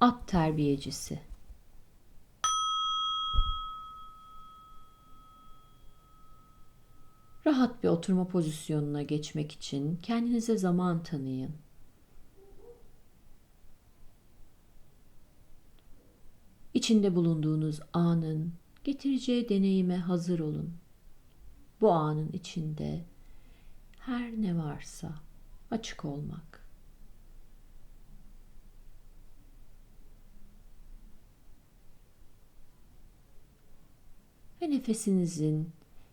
At terbiyecisi. Rahat bir oturma pozisyonuna geçmek için kendinize zaman tanıyın. İçinde bulunduğunuz anın getireceği deneyime hazır olun. Bu anın içinde her ne varsa açık olmak. Ve nefesinizin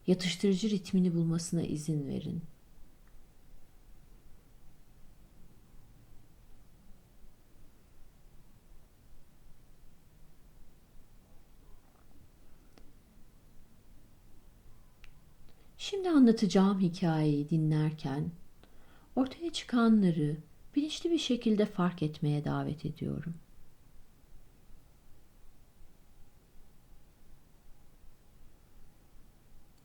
yatıştırıcı ritmini bulmasına izin verin. Şimdi anlatacağım hikayeyi dinlerken ortaya çıkanları bilinçli bir şekilde fark etmeye davet ediyorum.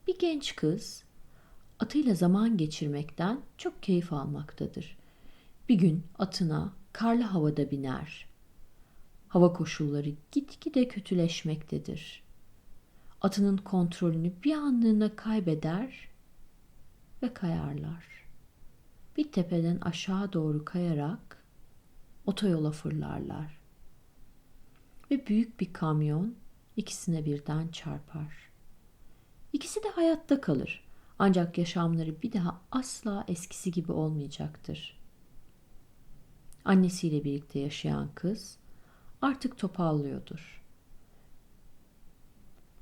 Bir genç kız atıyla zaman geçirmekten çok keyif almaktadır. Bir gün atına karlı havada biner. Hava koşulları gitgide kötüleşmektedir. Atının kontrolünü bir anlığına kaybeder ve kayarlar. Bir tepeden aşağı doğru kayarak otoyola fırlarlar. Ve büyük bir kamyon ikisine birden çarpar. İkisi de hayatta kalır. Ancak yaşamları bir daha asla eskisi gibi olmayacaktır. Annesiyle birlikte yaşayan kız artık topallıyordur.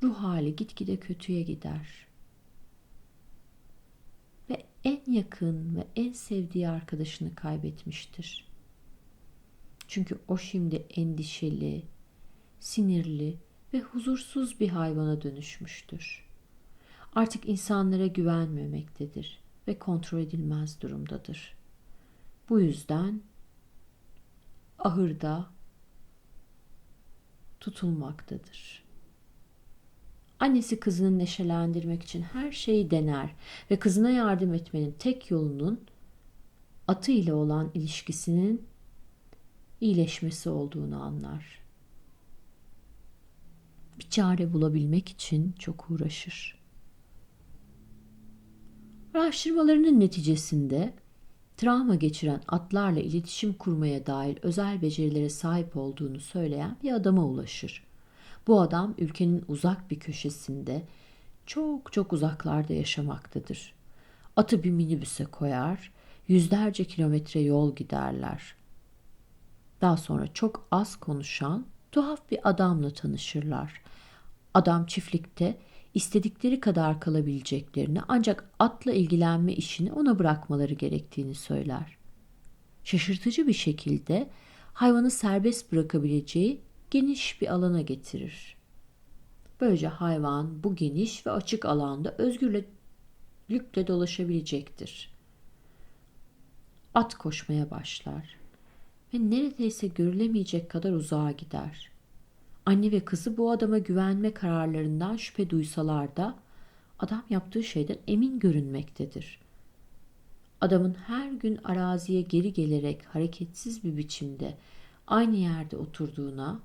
Ruh hali gitgide kötüye gider. Ve en yakın ve en sevdiği arkadaşını kaybetmiştir. Çünkü o şimdi endişeli, sinirli ve huzursuz bir hayvana dönüşmüştür artık insanlara güvenmemektedir ve kontrol edilmez durumdadır. Bu yüzden ahırda tutulmaktadır. Annesi kızını neşelendirmek için her şeyi dener ve kızına yardım etmenin tek yolunun atı ile olan ilişkisinin iyileşmesi olduğunu anlar. Bir çare bulabilmek için çok uğraşır. Araştırmalarının neticesinde travma geçiren atlarla iletişim kurmaya dair özel becerilere sahip olduğunu söyleyen bir adama ulaşır. Bu adam ülkenin uzak bir köşesinde çok çok uzaklarda yaşamaktadır. Atı bir minibüse koyar, yüzlerce kilometre yol giderler. Daha sonra çok az konuşan tuhaf bir adamla tanışırlar. Adam çiftlikte istedikleri kadar kalabileceklerini ancak atla ilgilenme işini ona bırakmaları gerektiğini söyler. Şaşırtıcı bir şekilde hayvanı serbest bırakabileceği geniş bir alana getirir. Böylece hayvan bu geniş ve açık alanda özgürlükle dolaşabilecektir. At koşmaya başlar ve neredeyse görülemeyecek kadar uzağa gider. Anne ve kızı bu adama güvenme kararlarından şüphe duysalar da adam yaptığı şeyden emin görünmektedir. Adamın her gün araziye geri gelerek hareketsiz bir biçimde aynı yerde oturduğuna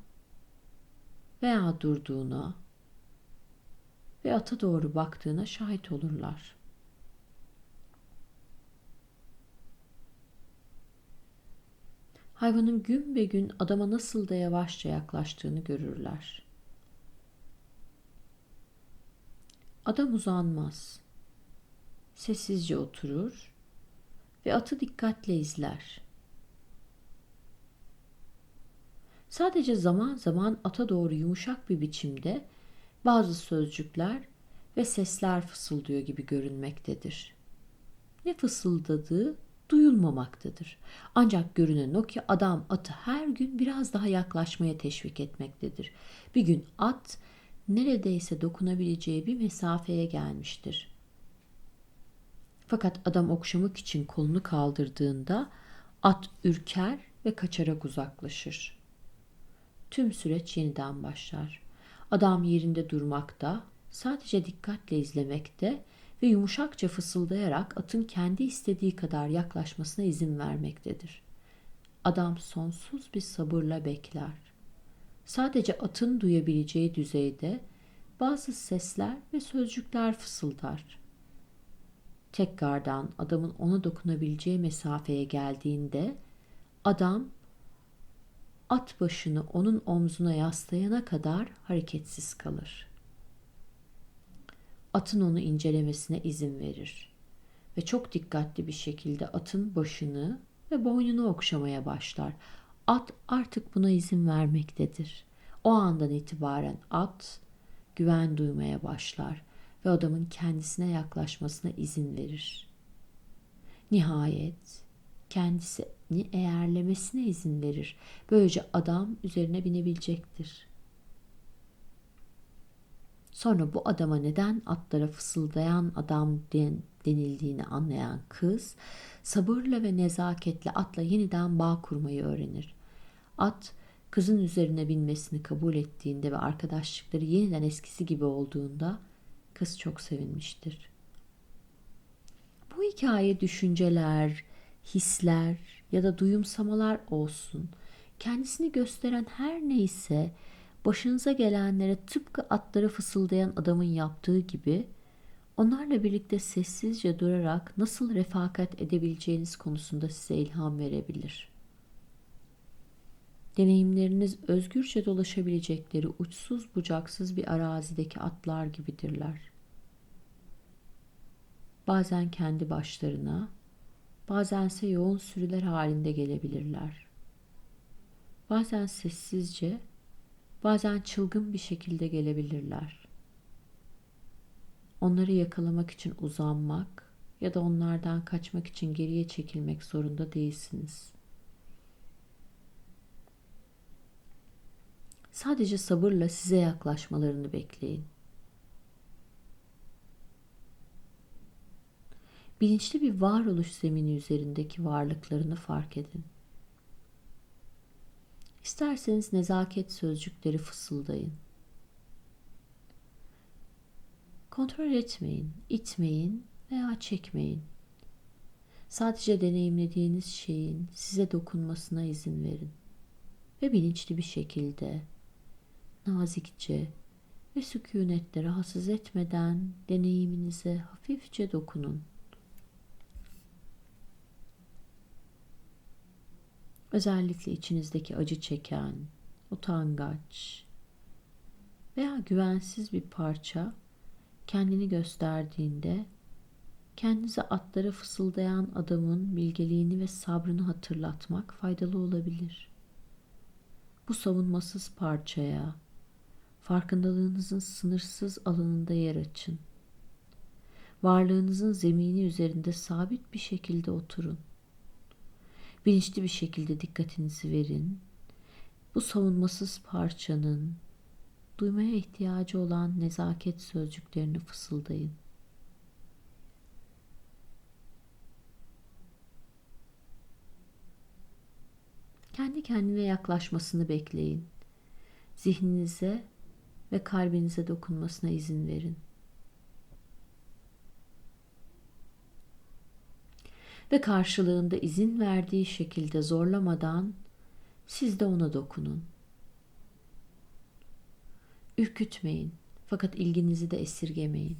veya durduğuna ve ata doğru baktığına şahit olurlar. Hayvanın gün be gün adama nasıl da yavaşça yaklaştığını görürler. Adam uzanmaz. Sessizce oturur ve atı dikkatle izler. Sadece zaman zaman ata doğru yumuşak bir biçimde bazı sözcükler ve sesler fısıldıyor gibi görünmektedir. Ne fısıldadığı duyulmamaktadır. Ancak görünen o ki adam atı her gün biraz daha yaklaşmaya teşvik etmektedir. Bir gün at neredeyse dokunabileceği bir mesafeye gelmiştir. Fakat adam okşamak için kolunu kaldırdığında at ürker ve kaçarak uzaklaşır. Tüm süreç yeniden başlar. Adam yerinde durmakta, sadece dikkatle izlemekte ve yumuşakça fısıldayarak atın kendi istediği kadar yaklaşmasına izin vermektedir. Adam sonsuz bir sabırla bekler. Sadece atın duyabileceği düzeyde bazı sesler ve sözcükler fısıldar. Tekrardan adamın ona dokunabileceği mesafeye geldiğinde adam at başını onun omzuna yaslayana kadar hareketsiz kalır. Atın onu incelemesine izin verir ve çok dikkatli bir şekilde atın başını ve boynunu okşamaya başlar. At artık buna izin vermektedir. O andan itibaren at güven duymaya başlar ve adamın kendisine yaklaşmasına izin verir. Nihayet kendisini eğerlemesine izin verir. Böylece adam üzerine binebilecektir. Sonra bu adama neden atlara fısıldayan adam denildiğini anlayan kız sabırla ve nezaketle atla yeniden bağ kurmayı öğrenir. At kızın üzerine binmesini kabul ettiğinde ve arkadaşlıkları yeniden eskisi gibi olduğunda kız çok sevinmiştir. Bu hikaye düşünceler, hisler ya da duyumsamalar olsun. Kendisini gösteren her neyse başınıza gelenlere tıpkı atları fısıldayan adamın yaptığı gibi onlarla birlikte sessizce durarak nasıl refakat edebileceğiniz konusunda size ilham verebilir. Deneyimleriniz özgürce dolaşabilecekleri uçsuz bucaksız bir arazideki atlar gibidirler. Bazen kendi başlarına, bazense yoğun sürüler halinde gelebilirler. Bazen sessizce, bazen çılgın bir şekilde gelebilirler. Onları yakalamak için uzanmak ya da onlardan kaçmak için geriye çekilmek zorunda değilsiniz. Sadece sabırla size yaklaşmalarını bekleyin. Bilinçli bir varoluş zemini üzerindeki varlıklarını fark edin. İsterseniz nezaket sözcükleri fısıldayın. Kontrol etmeyin, itmeyin veya çekmeyin. Sadece deneyimlediğiniz şeyin size dokunmasına izin verin ve bilinçli bir şekilde nazikçe ve sükunetle rahatsız etmeden deneyiminize hafifçe dokunun. Özellikle içinizdeki acı çeken, utangaç veya güvensiz bir parça kendini gösterdiğinde kendinize atlara fısıldayan adamın bilgeliğini ve sabrını hatırlatmak faydalı olabilir. Bu savunmasız parçaya farkındalığınızın sınırsız alanında yer açın. Varlığınızın zemini üzerinde sabit bir şekilde oturun. Bilinçli bir şekilde dikkatinizi verin. Bu savunmasız parçanın duymaya ihtiyacı olan nezaket sözcüklerini fısıldayın. Kendi kendine yaklaşmasını bekleyin. Zihninize ve kalbinize dokunmasına izin verin. Ve karşılığında izin verdiği şekilde zorlamadan siz de ona dokunun. Ürkütmeyin fakat ilginizi de esirgemeyin.